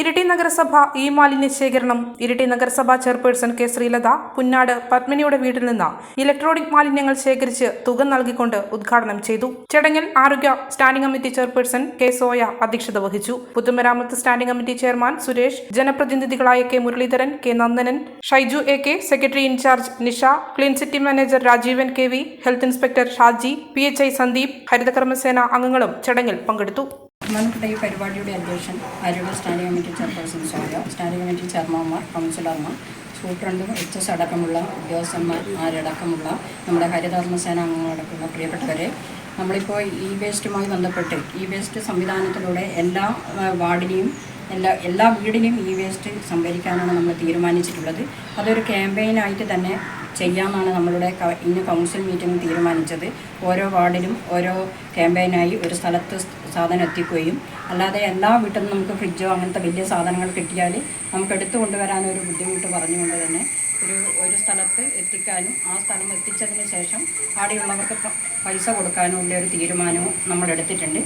ഇരിട്ടി നഗരസഭ ഇ മാലിന്യ ശേഖരണം. ഇരിട്ടി നഗരസഭാ ചെയർപേഴ്സൺ കെ ശ്രീലത പുന്നാട് പത്മിനിയുടെ വീട്ടിൽ നിന്ന് ഇലക്ട്രോണിക് മാലിന്യങ്ങൾ ശേഖരിച്ച് തുക നൽകിക്കൊണ്ട് ഉദ്ഘാടനം ചെയ്തു. ചടങ്ങിൽ ആരോഗ്യ standing committee chairperson K Soya അധ്യക്ഷത വഹിച്ചു. പൊതുമരാമത്ത് standing committee chairman Suresh ജനപ്രതിനിധികളായ K Muraleedharan K Nandanan Shyju A K secretary in charge Nisha clean city manager Rajeevan K V health inspector Shaji P H I Sandeep ഹരിതകർമ്മസേന അംഗങ്ങളും ചടങ്ങിൽ പങ്കെടുത്തു. ബഹുമാനപ്പെട്ട ഈ പരിപാടിയുടെ അധ്യക്ഷൻ ആരോഗ്യ standing committee chairperson Soya standing committee ചെയർമാൻമാർ കൗൺസിലർമാർ സൂപ്രണ്ടും എച്ച് എസ് അടക്കമുള്ള ഉദ്യോഗസ്ഥന്മാർ ആരടക്കമുള്ള നമ്മുടെ ഹരിതകർമ്മസേന അംഗങ്ങളടക്കമുള്ള പ്രിയപ്പെട്ടവരെ നമ്മളിപ്പോൾ ഇ വേസ്റ്റുമായി ബന്ധപ്പെട്ട് ഇ വേസ്റ്റ് സംവിധാനത്തിലൂടെ എല്ലാ വാർഡിനെയും എല്ലാ എല്ലാ വീടിനെയും ഇ വേസ്റ്റ് സംഭരിക്കാനാണ് നമ്മൾ തീരുമാനിച്ചിട്ടുള്ളത്. അതൊരു ക്യാമ്പയിനായിട്ട് തന്നെ ചെയ്യാമെന്നാണ് നമ്മളുടെ ഇന്ന് കൗൺസിൽ മീറ്റിംഗ് തീരുമാനിച്ചത്. ഓരോ വാർഡിലും ഓരോ ക്യാമ്പയിനായി ഒരു സ്ഥലത്ത് സാധനം എത്തിക്കുകയും അല്ലാതെ എല്ലാ വീട്ടിൽ നിന്നും നമുക്ക് ഫ്രിഡ്ജോ അങ്ങനത്തെ വലിയ സാധനങ്ങൾ കിട്ടിയാൽ നമുക്ക് എടുത്തു കൊണ്ടുവരാനൊരു ബുദ്ധിമുട്ട് പറഞ്ഞുകൊണ്ട് തന്നെ ഒരു ഒരു സ്ഥലത്ത് എത്തിക്കാനും ആ സ്ഥലം എത്തിച്ചതിന് ശേഷം അവിടെയുള്ളവർക്ക് പൈസ കൊടുക്കാനും ഉള്ള ഒരു തീരുമാനവും നമ്മൾ എടുത്തിട്ടുണ്ട്.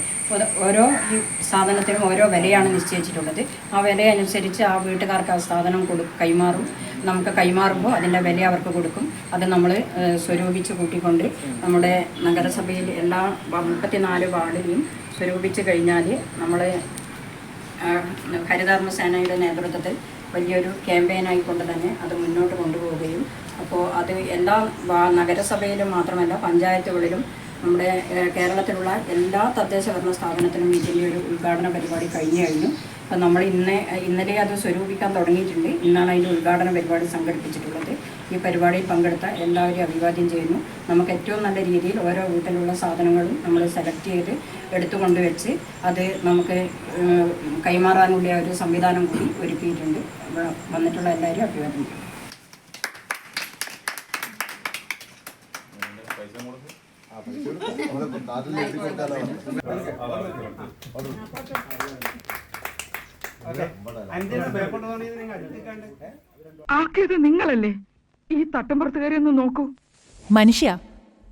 ഓരോ ഈ സാധനത്തിനും ഓരോ വിലയാണ് നിശ്ചയിച്ചിട്ടുള്ളത്. ആ വില അനുസരിച്ച് ആ വീട്ടുകാർക്ക് ആ സാധനം കൊടു കൈമാറും. നമുക്ക് കൈമാറുമ്പോൾ അതിന്റെ വില അവർക്ക് കൊടുക്കും. അത് നമ്മൾ സ്വരൂപിച്ച് കൂട്ടിക്കൊണ്ട് നമ്മുടെ നഗരസഭയിൽ എല്ലാ മുപ്പത്തിനാല് വാർഡിലും സ്വരൂപിച്ച് കഴിഞ്ഞാൽ നമ്മൾ ഹരിതകർമ്മ സേനയുടെ നേതൃത്വത്തിൽ വലിയൊരു ക്യാമ്പയിനായിക്കൊണ്ട് തന്നെ അത് മുന്നോട്ട് കൊണ്ടുപോവുകയും. അപ്പോൾ അത് എല്ലാ നഗരസഭയിലും മാത്രമല്ല പഞ്ചായത്തുകളിലും നമ്മുടെ കേരളത്തിലുള്ള എല്ലാ തദ്ദേശ ഭരണ സ്ഥാപനത്തിനും ഇതിന്റെ ഒരു ഉദ്ഘാടന പരിപാടി കഴിഞ്ഞു കഴിഞ്ഞു. അപ്പം നമ്മൾ ഇന്ന് ഇന്നലെ അത് സ്വരൂപിക്കാൻ തുടങ്ങിയിട്ടുണ്ട്. ഇന്നാണ് അതിന്റെ ഉദ്ഘാടന പരിപാടി സംഘടിപ്പിച്ചിട്ടുള്ളത്. ഈ പരിപാടിയിൽ പങ്കെടുത്ത എല്ലാവരെയും അഭിവാദ്യം ചെയ്യുന്നു നമുക്ക് ഏറ്റവും നല്ല രീതിയിൽ ഓരോ വീട്ടിലുള്ള സാധനങ്ങളും നമ്മൾ സെലക്ട് ചെയ്ത് എടുത്തുകൊണ്ട് വെച്ച് അത് നമുക്ക് കൈമാറാനുള്ള ഒരു സംവിധാനം കൂടി ഒരുക്കിയിട്ടുണ്ട് വന്നിട്ടുള്ള എല്ലാവരും അഭിവാദ്യം ചെയ്യും ആക്കിയത് നിങ്ങളല്ലേ ഈ തട്ടമ്പുറത്തുകാരെ ഒന്ന് നോക്കൂ. മനുഷ്യ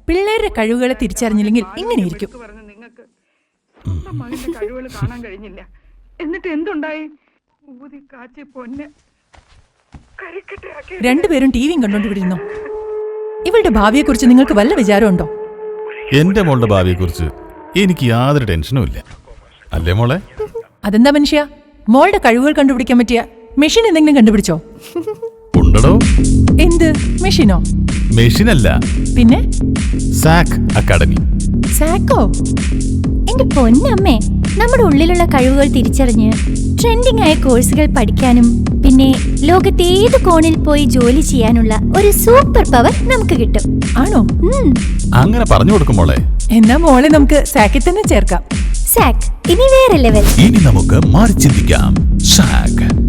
പിള്ളേരുടെ കഴിവുകളെ തിരിച്ചറിഞ്ഞില്ലെങ്കിൽ ഇങ്ങനെയിരിക്കും പറഞ്ഞ നിങ്ങൾക്ക് സ്വന്തം മകന്റെ കഴിവുകൾ കാണാൻ കഴിഞ്ഞില്ല. എന്നിട്ട് എന്തുണ്ടായി? ഊതി കാച്ചി പൊന്ന് കരിക്കട്ടയാക്കി രണ്ടുപേരും ടിവിയും കണ്ടോണ്ടിരുന്നു ഇവളുടെ ഭാവിയെക്കുറിച്ച് നിങ്ങൾക്ക് വല്ല വിചാരമുണ്ടോ? എന്റെ മോളുടെ ഭാവിയെക്കുറിച്ച് എനിക്ക് യാതൊരു ടെൻഷനും ഇല്ല. അല്ലേ മോളെ? അതെന്താ മനുഷ്യ? മോളുടെ കഴിവുകൾ കണ്ടുപിടിക്കാൻ പറ്റിയ മെഷീൻ എന്തെങ്കിലും കണ്ടുപിടിച്ചോ? ഉണ്ടടോ? എന്ത്? മെഷീനോ? മെഷീനല്ല. പിന്നെ? സാക് അക്കാഡമി. സാക്കോ? എന്റെ പൊന്നമ്മേ നമ്മുടെ ഉള്ളിലുള്ള കഴിവുകൾ തിരിച്ചറിഞ്ഞ് ട്രെൻഡിംഗ് ആയ കോഴ്സുകൾ പഠിക്കാനും പിന്നെ ലോകത്തെ ഏത് കോണിൽ പോയി ജോലി ചെയ്യാനുള്ള ഒരു സൂപ്പർ പവർ നമുക്ക് കിട്ടും. ആണോ? അങ്ങനെ പറഞ്ഞു കൊടുക്കും മോളെ. എന്നാ മോളെ നമുക്ക് സാക്കിൽ തന്നെ ചേർക്കാം. സാക് ഇനി വേറെ ലെവൽ ഇനി നമുക്ക് മാറി ചിന്തിക്കാം. സാക്